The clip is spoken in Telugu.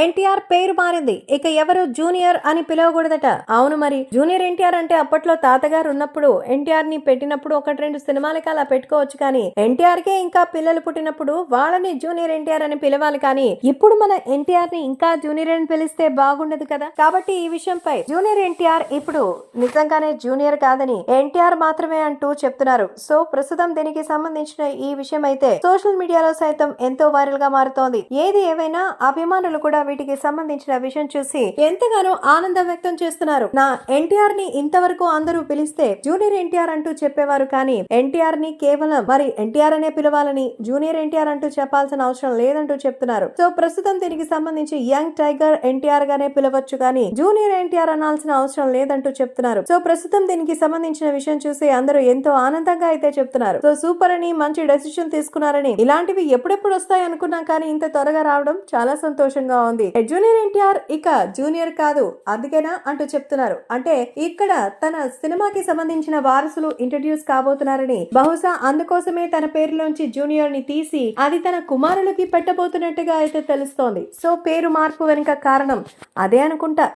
ఎన్టీఆర్ పేరు మారింది. ఇక ఎవరు జూనియర్ అని పిలవకూడదట. అవును మరి. జూనియర్ ఎన్టీఆర్ అంటే అప్పట్లో తాతగారు ఉన్నప్పుడు ఎన్టీఆర్ని పెట్టినప్పుడు ఒకటి రెండు సినిమాలకి అలా పెట్టుకోవచ్చు కానీ ఎన్టీఆర్ కే ఇంకా పిల్లలు పుట్టినప్పుడు వాళ్ళని జూనియర్ ఎన్టీఆర్ అని పిలవాలి కానీ ఇప్పుడు మన ఎన్టీఆర్ని ఇంకా జూనియర్ అని పిలిస్తే బాగుండదు కదా. కాబట్టి ఈ విషయంపై జూనియర్ ఎన్టీఆర్ ఇప్పుడు నిజంగానే జూనియర్ కాదని ఎన్టీఆర్ మాత్రమే అంటూ చెప్తున్నారు. సో ప్రస్తుతం దీనికి సంబంధించిన ఈ విషయం అయితే సోషల్ మీడియాలో సైతం ఎంతో వైరల్గా మారుతోంది. ఏది ఏవైనా అభిమానులు కూడా వీటికి సంబంధించిన విషయం చూసి ఎంతగానో ఆనందం వ్యక్తం చేస్తున్నారు. నా ఎన్టీఆర్ని ఇంతవరకు అందరూ పిలిస్తే జూనియర్ ఎన్టీఆర్ అంటూ చెప్పేవారు కానీ ఎన్టీఆర్ని కేవలం మరి ఎన్టీఆర్ అనే పిలవాలని జూనియర్ ఎన్టీఆర్ అంటూ చెప్పాల్సిన అవసరం లేదంటూ చెప్తున్నారు. సో ప్రస్తుతం దీనికి సంబంధించి యంగ్ టైగర్ ఎన్టీఆర్ గానే పిలవచ్చు కానీ జూనియర్ ఎన్టీఆర్ అనాల్సిన అవసరం లేదంటూ చెప్తున్నారు. సో ప్రస్తుతం దీనికి సంబంధించిన విషయం చూసి అందరూ ఎంతో ఆనందంగా అయితే చెప్తున్నారు. సో సూపర్ అని మంచి డెసిషన్ తీసుకున్నారని ఇలాంటివి ఎప్పుడెప్పుడు వస్తాయి అనుకున్నాం కానీ ఇంత త్వరగా రావడం చాలా సంతోషంగా ఉంది. జూనియర్ ఎన్టీఆర్ ఇక జూనియర్ కాదు అందుకేనా అంటూ చెప్తున్నారు. అంటే ఇక్కడ తన సినిమాకి సంబంధించిన వారసులు ఇంట్రడ్యూస్ కాబోతున్నారని బహుశా అందుకోసమే తన పేరులోంచి జూనియర్ని తీసి అది తన కుమారులకి పెట్టబోతున్నట్టుగా అయితే తెలుస్తోంది. సో పేరు మార్పు వెనుక కారణం అదే అనుకుంటా.